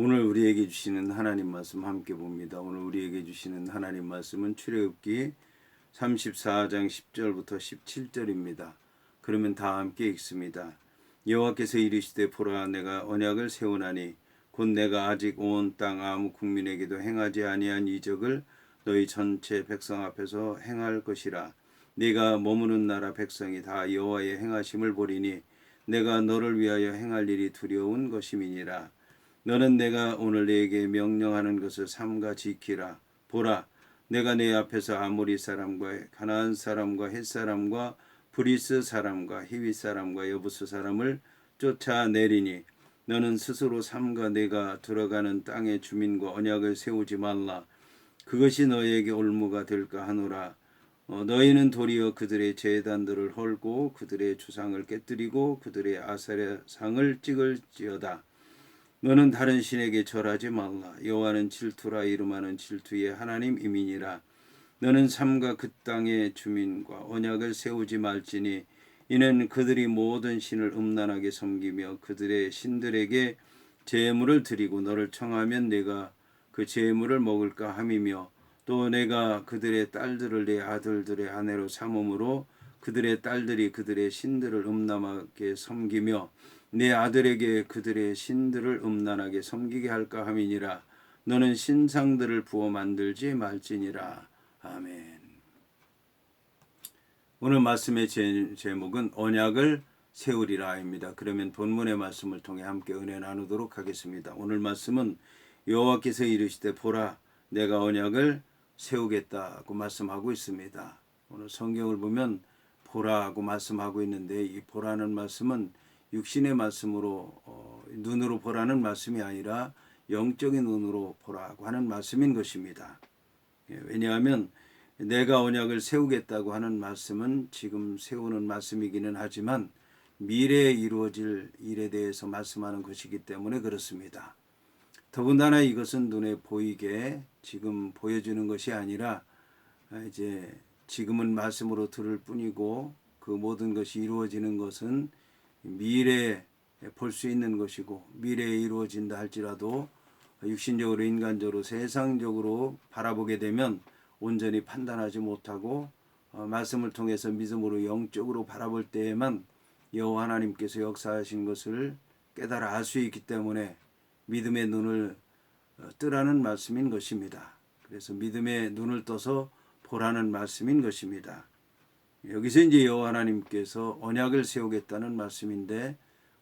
오늘 우리에게 주시는 하나님 말씀 함께 봅니다. 오늘 우리에게 주시는 하나님 말씀은 출애굽기 34장 10절부터 17절입니다. 그러면 다 함께 읽습니다. 여호와께서 이르시되 보라 내가 언약을 세우나니 곧 내가 아직 온 땅 아무 국민에게도 행하지 아니한 이적을 너희 전체 백성 앞에서 행할 것이라 네가 머무는 나라 백성이 다 여호와의 행하심을 보리니 내가 너를 위하여 행할 일이 두려운 것임이니라 너는 내가 오늘 네게 명령하는 것을 삼가 지키라. 보라 내가 내 앞에서 아모리 사람과 가나안 사람과 헷 사람과 브리스 사람과 히위 사람과 여부스 사람을 쫓아내리니 너는 스스로 삼가 내가 들어가는 땅의 주민과 언약을 세우지 말라. 그것이 너에게 올무가 될까 하노라. 어, 너희는 도리어 그들의 제단들을 헐고 그들의 주상을 깨뜨리고 그들의 아사레상을 찍을지어다 너는 다른 신에게 절하지 말라. 여호와는 질투라 이름하는 질투의 하나님이미니라. 너는 삼가 그 땅의 주민과 언약을 세우지 말지니 이는 그들이 모든 신을 음란하게 섬기며 그들의 신들에게 제물을 드리고 너를 청하면 내가 그 제물을 먹을까 함이며 또 내가 그들의 딸들을 내 아들들의 아내로 삼음으로 그들의 딸들이 그들의 신들을 음란하게 섬기며 내 아들에게 그들의 신들을 음란하게 섬기게 할까 함이니라 너는 신상들을 부어 만들지 말지니라 아멘. 오늘 말씀의 제, 제목은 언약을 세우리라입니다. 그러면 본문의 말씀을 통해 함께 은혜 나누도록 하겠습니다. 오늘 말씀은 여호와께서 이르시되 보라 내가 언약을 세우겠다고 말씀하고 있습니다. 오늘 성경을 보면 보라고 말씀하고 있는데 이 보라는 말씀은 육신의 말씀으로 어, 눈으로 보라는 말씀이 아니라 영적인 눈으로 보라고 하는 말씀인 것입니다. 예, 왜냐하면 내가 언약을 세우겠다고 하는 말씀은 지금 세우는 말씀이기는 하지만 미래에 이루어질 일에 대해서 말씀하는 것이기 때문에 그렇습니다. 더군다나 이것은 눈에 보이게 지금 보여주는 것이 아니라 이제 지금은 말씀으로 들을 뿐이고 그 모든 것이 이루어지는 것은 미래에 볼 수 있는 것이고 미래에 이루어진다 할지라도 육신적으로 인간적으로 세상적으로 바라보게 되면 온전히 판단하지 못하고 어, 말씀을 통해서 믿음으로 영적으로 바라볼 때에만 여호와 하나님께서 역사하신 것을 깨달아 알 수 있기 때문에 믿음의 눈을 어, 뜨라는 말씀인 것입니다. 그래서 믿음의 눈을 떠서 보라는 말씀인 것입니다. 여기서 이제 여호와 하나님께서 언약을 세우겠다는 말씀인데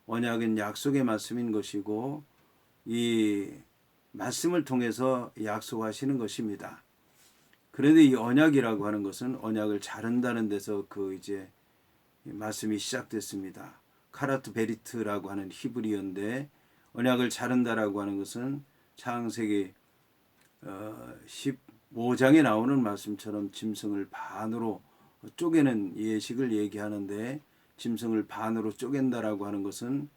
언약은 약속의 말씀인 것이고 이 말씀을 통해서 약속하시는 것입니다. 그런데 이 언약이라고 하는 것은 언약을 자른다는 데서 그 이제 말씀이 시작됐습니다. 카라트 베리트라고 하는 히브리어인데 언약을 자른다라고 하는 것은 창세기 15장에 어, 나오는 말씀처럼 짐승을 반으로 쪼개는 예식을 얘기하는데 짐승을 반으로 쪼갠다라고 하는 것은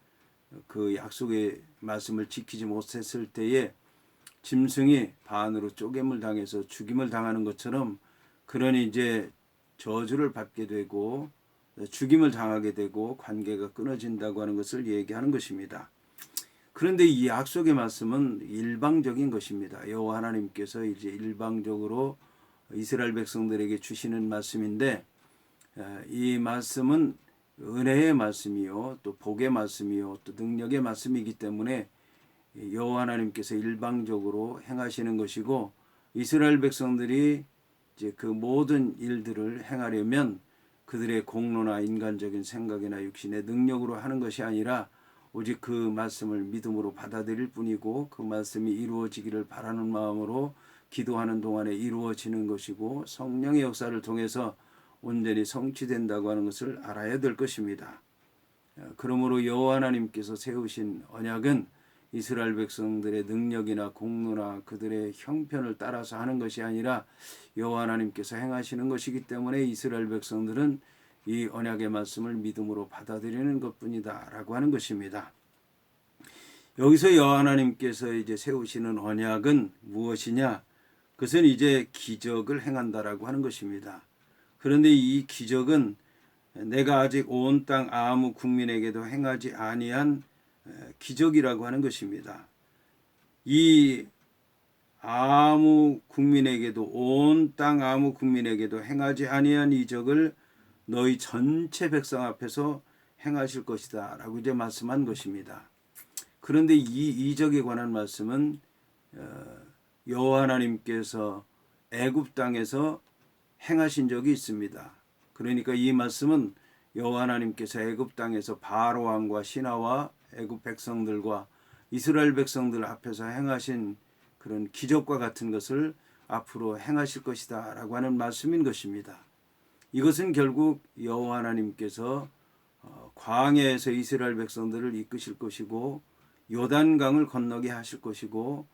그 약속의 말씀을 지키지 못했을 때에 짐승이 반으로 쪼개을 당해서 죽임을 당하는 것처럼 그러니 이제 저주를 받게 되고 죽임을 당하게 되고 관계가 끊어진다고 하는 것을 얘기하는 것입니다. 그런데 이 약속의 말씀은 일방적인 것입니다. 여호와 하나님께서 이제 일방적으로 이스라엘 백성들에게 주시는 말씀인데 이 말씀은 은혜의 말씀이요 또 복의 말씀이요 또 능력의 말씀이기 때문에 여호와 하나님께서 일방적으로 행하시는 것이고 이스라엘 백성들이 이제 그 모든 일들을 행하려면 그들의 공로나 인간적인 생각이나 육신의 능력으로 하는 것이 아니라 오직 그 말씀을 믿음으로 받아들일 뿐이고 그 말씀이 이루어지기를 바라는 마음으로 기도하는 동안에 이루어지는 것이고 성령의 역사를 통해서 온전히 성취된다고 하는 것을 알아야 될 것입니다. 그러므로 여호와 하나님께서 세우신 언약은 이스라엘 백성들의 능력이나 공로나 그들의 형편을 따라서 하는 것이 아니라 여호와 하나님께서 행하시는 것이기 때문에 이스라엘 백성들은 이 언약의 말씀을 믿음으로 받아들이는 것뿐이다라고 하는 것입니다. 여기서 여호와 하나님께서 이제 세우시는 언약은 무엇이냐? 그것은 이제 기적을 행한다라고 하는 것입니다. 그런데 이 기적은 내가 아직 온 땅 아무 국민에게도 행하지 아니한 기적이라고 하는 것입니다. 이 아무 국민에게도 온 땅 아무 국민에게도 행하지 아니한 이적을 너희 전체 백성 앞에서 행하실 것이다라고 이제 말씀한 것입니다. 그런데 이 이적에 관한 말씀은 어, 여호와 하나님께서 애굽 땅에서 행하신 적이 있습니다. 그러니까 이 말씀은 여호와 하나님께서 애굽 땅에서 바로 왕과 신하와 애굽 백성들과 이스라엘 백성들 앞에서 행하신 그런 기적과 같은 것을 앞으로 행하실 것이다라고 하는 말씀인 것입니다. 이것은 결국 여호와 하나님께서 어, 광야에서 이스라엘 백성들을 이끄실 것이고 요단강을 건너게 하실 것이고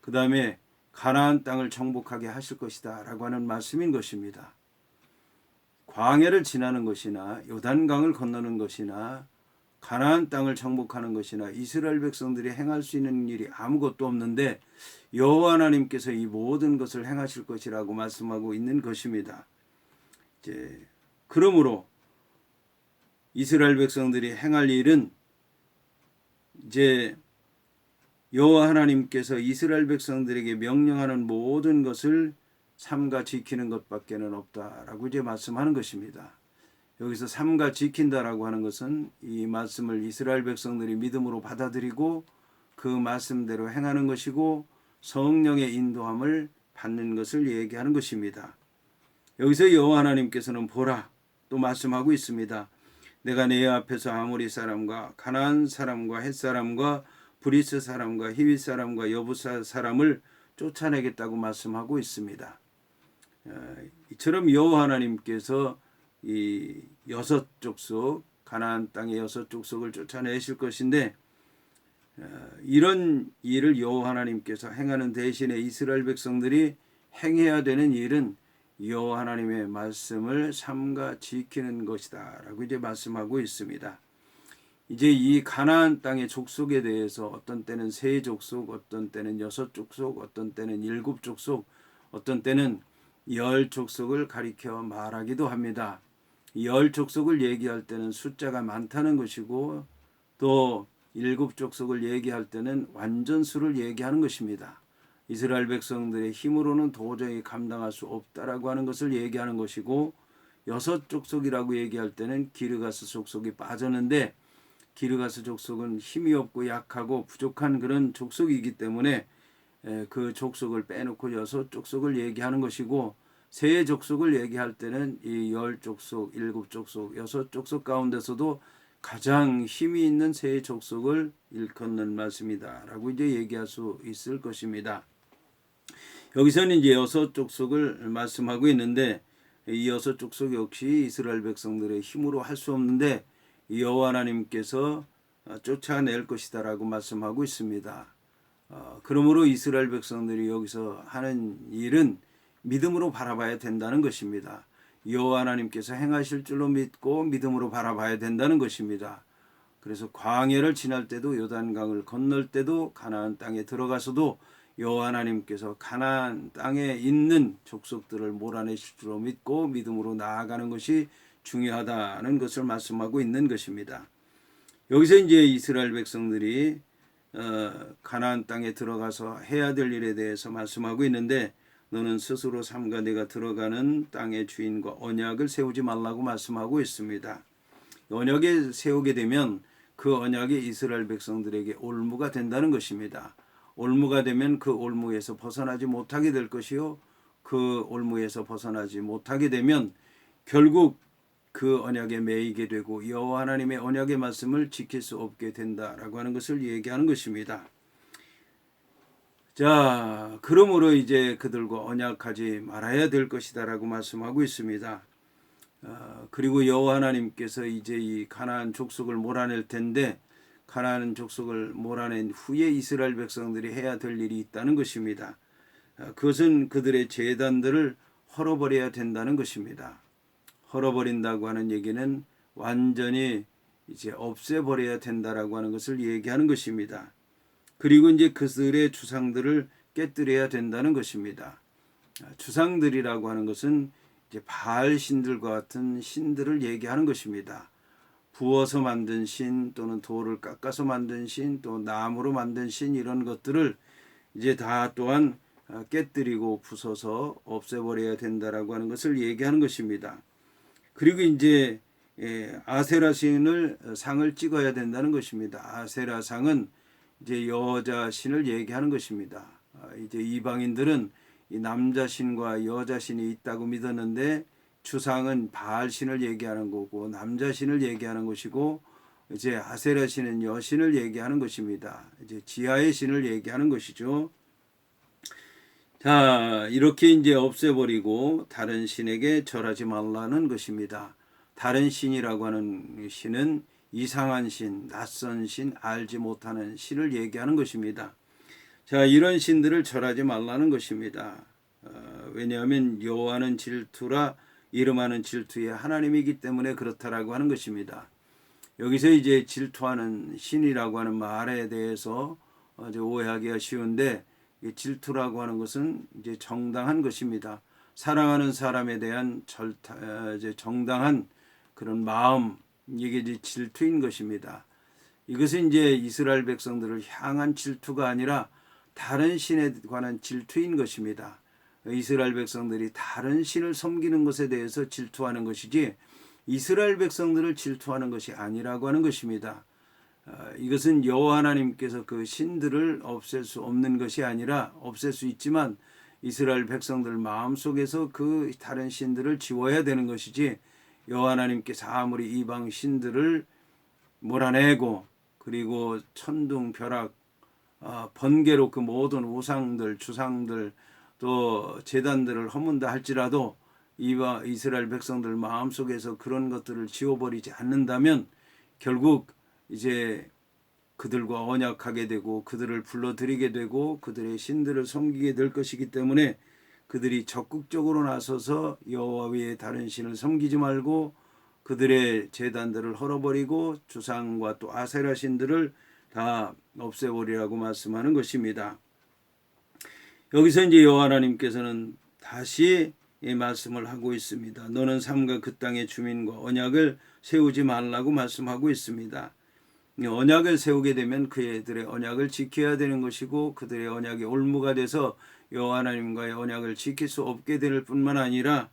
그 다음에 가나안 땅을 정복하게 하실 것이다라고 하는 말씀인 것입니다. 광야를 지나는 것이나 요단강을 건너는 것이나 가나안 땅을 정복하는 것이나 이스라엘 백성들이 행할 수 있는 일이 아무것도 없는데 여호와 하나님께서 이 모든 것을 행하실 것이라고 말씀하고 있는 것입니다. 이제 그러므로 이스라엘 백성들이 행할 일은 이제 여호와 하나님께서 이스라엘 백성들에게 명령하는 모든 것을 삼가 지키는 것밖에는 없다라고 이제 말씀하는 것입니다. 여기서 삼가 지킨다라고 하는 것은 이 말씀을 이스라엘 백성들이 믿음으로 받아들이고 그 말씀대로 행하는 것이고 성령의 인도함을 받는 것을 얘기하는 것입니다. 여기서 여호와 하나님께서는 보라 또 말씀하고 있습니다. 내가 내 앞에서 아모리 사람과 가나안 사람과 헷 사람과 브리스 사람과 히윗 사람과 여부사 사람을 쫓아내겠다고 말씀하고 있습니다. 어, 이처럼 여호와 하나님께서 이 여섯 족속 가나안 땅의 여섯 족속을 쫓아내실 것인데 어, 이런 일을 여호와 하나님께서 행하는 대신에 이스라엘 백성들이 행해야 되는 일은 여호와 하나님의 말씀을 삼가 지키는 것이다라고 이제 말씀하고 있습니다. 이제 이 가나안 땅의 족속에 대해서 어떤 때는 세 족속, 어떤 때는 여섯 족속, 어떤 때는 일곱 족속, 어떤 때는 열 족속을 가리켜 말하기도 합니다. 열 족속을 얘기할 때는 숫자가 많다는 것이고 또 일곱 족속을 얘기할 때는 완전 수를 얘기하는 것입니다. 이스라엘 백성들의 힘으로는 도저히 감당할 수 없다라고 하는 것을 얘기하는 것이고 여섯 족속이라고 얘기할 때는 기르가스 족속이 빠졌는데 기르가스 족속은 힘이 없고 약하고 부족한 그런 족속이기 때문에 그 족속을 빼놓고 여섯 족속을 얘기하는 것이고 세 족속을 얘기할 때는 이 열 족속, 일곱 족속, 여섯 족속 가운데서도 가장 힘이 있는 세 족속을 일컫는 말씀이다라고 이제 얘기할 수 있을 것입니다. 여기서는 이제 여섯 족속을 말씀하고 있는데 이 여섯 족속 역시 이스라엘 백성들의 힘으로 할 수 없는데 여호와 하나님께서 쫓아낼 것이다라고 말씀하고 있습니다. 어, 그러므로 이스라엘 백성들이 여기서 하는 일은 믿음으로 바라봐야 된다는 것입니다. 여호와 하나님께서 행하실 줄로 믿고 믿음으로 바라봐야 된다는 것입니다. 그래서 광야를 지날 때도 요단강을 건널 때도 가나안 땅에 들어가서도 여호와 하나님께서 가나안 땅에 있는 족속들을 몰아내실 줄로 믿고 믿음으로 나아가는 것이 중요하다는 것을 말씀하고 있는 것입니다. 여기서 이제 이스라엘 백성들이 어, 가나안 땅에 들어가서 해야 될 일에 대해서 말씀하고 있는데 너는 스스로 삼가 내가 들어가는 땅의 주인과 언약을 세우지 말라고 말씀하고 있습니다. 언약에 세우게 되면 그 언약이 이스라엘 백성들에게 올무가 된다는 것입니다. 올무가 되면 그 올무에서 벗어나지 못하게 될 것이요. 그 올무에서 벗어나지 못하게 되면 결국 그 언약에 매이게 되고 여호와 하나님의 언약의 말씀을 지킬 수 없게 된다라고 하는 것을 얘기하는 것입니다. 자, 그러므로 이제 그들과 언약하지 말아야 될 것이다라고 말씀하고 있습니다. 어, 그리고 여호와 하나님께서 이제 이 가나안 족속을 몰아낼 텐데 가나안 족속을 몰아낸 후에 이스라엘 백성들이 해야 될 일이 있다는 것입니다. 어, 그것은 그들의 재단들을 헐어버려야 된다는 것입니다. 헐어버린다고 하는 얘기는 완전히 이제 없애버려야 된다라고 하는 것을 얘기하는 것입니다. 그리고 이제 그들의 주상들을 깨뜨려야 된다는 것입니다. 주상들이라고 하는 것은 이제 바알 신들과 같은 신들을 얘기하는 것입니다. 부어서 만든 신 또는 돌을 깎아서 만든 신 또 나무로 만든 신 이런 것들을 이제 다 또한 아, 깨뜨리고 부숴서 없애버려야 된다라고 하는 것을 얘기하는 것입니다. 그리고 이제 예, 아세라 신을 상을 찍어야 된다는 것입니다. 아세라 상은 이제 여자 신을 얘기하는 것입니다. 아, 이제 이방인들은 이 남자 신과 여자 신이 있다고 믿었는데 주상은 바알 신을 얘기하는 거고 남자 신을 얘기하는 것이고 이제 아세라 신은 여신을 얘기하는 것입니다. 이제 지하의 신을 얘기하는 것이죠. 자, 이렇게 이제 없애버리고 다른 신에게 절하지 말라는 것입니다. 다른 신이라고 하는 신은 이상한 신, 낯선 신, 알지 못하는 신을 얘기하는 것입니다. 자, 이런 신들을 절하지 말라는 것입니다. 어, 왜냐하면 여호와는 질투라 이름하는 질투의 하나님이기 때문에 그렇다라고 하는 것입니다. 여기서 이제 질투하는 신이라고 하는 말에 대해서 오해하기가 쉬운데 이 질투라고 하는 것은 이제 정당한 것입니다. 사랑하는 사람에 대한 절타, 어, 이제 정당한 그런 마음 이게 이제 질투인 것입니다. 이것은 이제 이스라엘 백성들을 향한 질투가 아니라 다른 신에 관한 질투인 것입니다. 이스라엘 백성들이 다른 신을 섬기는 것에 대해서 질투하는 것이지 이스라엘 백성들을 질투하는 것이 아니라고 하는 것입니다. 어, 이것은 여호와 하나님께서 그 신들을 없앨 수 없는 것이 아니라 없앨 수 있지만 이스라엘 백성들 마음 속에서 그 다른 신들을 지워야 되는 것이지 여호와 하나님께서 아무리 이방 신들을 몰아내고 그리고 천둥 벼락 어, 번개로 그 모든 우상들 주상들 또 재단들을 허문다 할지라도 이스라엘 백성들 마음 속에서 그런 것들을 지워버리지 않는다면 결국 이제 그들과 언약하게 되고 그들을 불러들이게 되고 그들의 신들을 섬기게 될 것이기 때문에 그들이 적극적으로 나서서 여호와 외에 다른 신을 섬기지 말고 그들의 재단들을 헐어버리고 주상과 또 아세라 신들을 다 없애버리라고 말씀하는 것입니다. 여기서 이제 여호와 하나님께서는 다시 이 말씀을 하고 있습니다. 너는 삼가 그 땅의 주민과 언약을 세우지 말라고 말씀하고 있습니다. 언약을 세우게 되면 그들의 언약을 지켜야 되는 것이고 그들의 언약이 올무가 돼서 여호와 하나님과의 언약을 지킬 수 없게 될 뿐만 아니라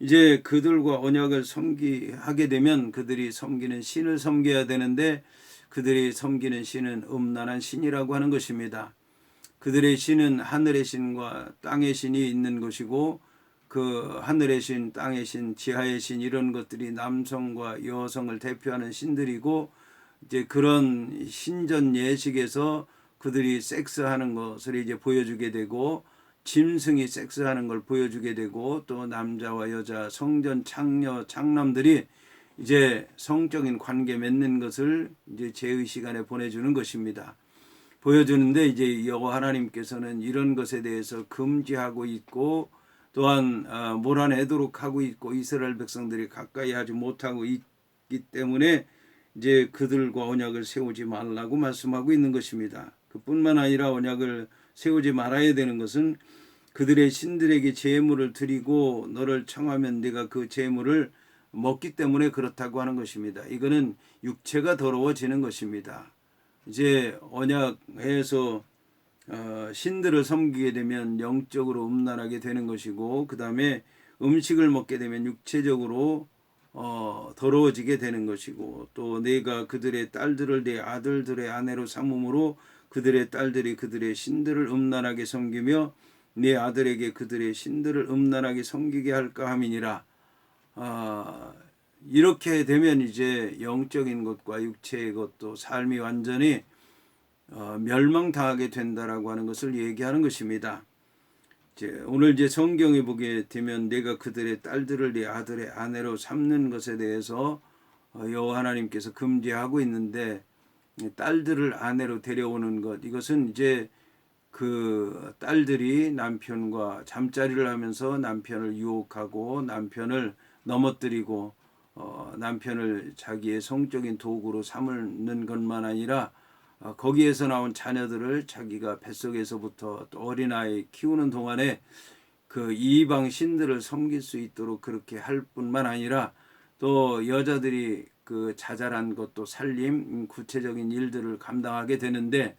이제 그들과 언약을 섬기 하게 되면 그들이 섬기는 신을 섬겨야 되는데 그들이 섬기는 신은 음란한 신이라고 하는 것입니다. 그들의 신은 하늘의 신과 땅의 신이 있는 것이고 그 하늘의 신, 땅의 신, 지하의 신 이런 것들이 남성과 여성을 대표하는 신들이고 이제 그런 신전 예식에서 그들이 섹스하는 것을 이제 보여주게 되고 짐승이 섹스하는 걸 보여주게 되고 또 남자와 여자 성전 창녀 창남들이 이제 성적인 관계 맺는 것을 이제 제의 시간에 보내주는 것입니다. 보여주는데 이제 여호와 하나님께서는 이런 것에 대해서 금지하고 있고 또한 어, 몰아내도록 하고 있고 이스라엘 백성들이 가까이 하지 못하고 있기 때문에 이제 그들과 언약을 세우지 말라고 말씀하고 있는 것입니다. 그뿐만 아니라 언약을 세우지 말아야 되는 것은 그들의 신들에게 제물을 드리고 너를 청하면 네가 그 제물을 먹기 때문에 그렇다고 하는 것입니다. 이거는 육체가 더러워지는 것입니다. 이제 언약에서 어, 신들을 섬기게 되면 영적으로 음란하게 되는 것이고 그 다음에 음식을 먹게 되면 육체적으로 어, 더러워지게 되는 것이고 또 내가 그들의 딸들을 내 아들들의 아내로 삼음으로 그들의 딸들이 그들의 신들을 음란하게 섬기며 내 아들에게 그들의 신들을 음란하게 섬기게 할까 함이니라. 아, 이렇게 되면 이제 영적인 것과 육체의 것도 삶이 완전히 어, 멸망당하게 된다라고 하는 것을 얘기하는 것입니다. 오늘 이제 성경에 보게 되면 내가 그들의 딸들을 내 아들의 아내로 삼는 것에 대해서 어, 여호와 하나님께서 금지하고 있는데 딸들을 아내로 데려오는 것 이것은 이제 그 딸들이 남편과 잠자리를 하면서 남편을 유혹하고 남편을 넘어뜨리고 어, 남편을 자기의 성적인 도구로 삼는 것만 아니라 어, 거기에서 나온 자녀들을 자기가 뱃속에서부터 또 어린아이 키우는 동안에 그 이방 신들을 섬길 수 있도록 그렇게 할 뿐만 아니라 또 여자들이 그 자잘한 것도 살림 구체적인 일들을 감당하게 되는데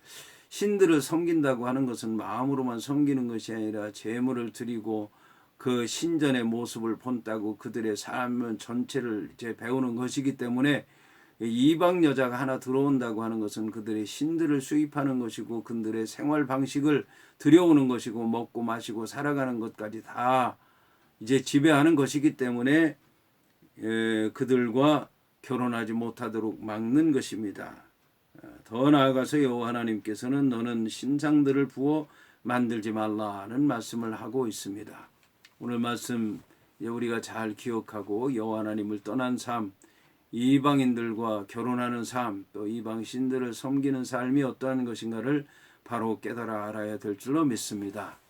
신들을 섬긴다고 하는 것은 마음으로만 섬기는 것이 아니라 재물을 드리고 그 신전의 모습을 본다고 그들의 삶 전체를 이제 배우는 것이기 때문에 이방 여자가 하나 들어온다고 하는 것은 그들의 신들을 수입하는 것이고 그들의 생활 방식을 들여오는 것이고 먹고 마시고 살아가는 것까지 다 이제 지배하는 것이기 때문에 에, 그들과 결혼하지 못하도록 막는 것입니다. 어, 더 나아가서 여호와 하나님께서는 너는 신상들을 부어 만들지 말라는 말씀을 하고 있습니다. 오늘 말씀 우리가 잘 기억하고 여호와 하나님을 떠난 삶, 이방인들과 결혼하는 삶, 또 이방 신들을 섬기는 삶이 어떠한 것인가를 바로 깨달아 알아야 될 줄로 믿습니다.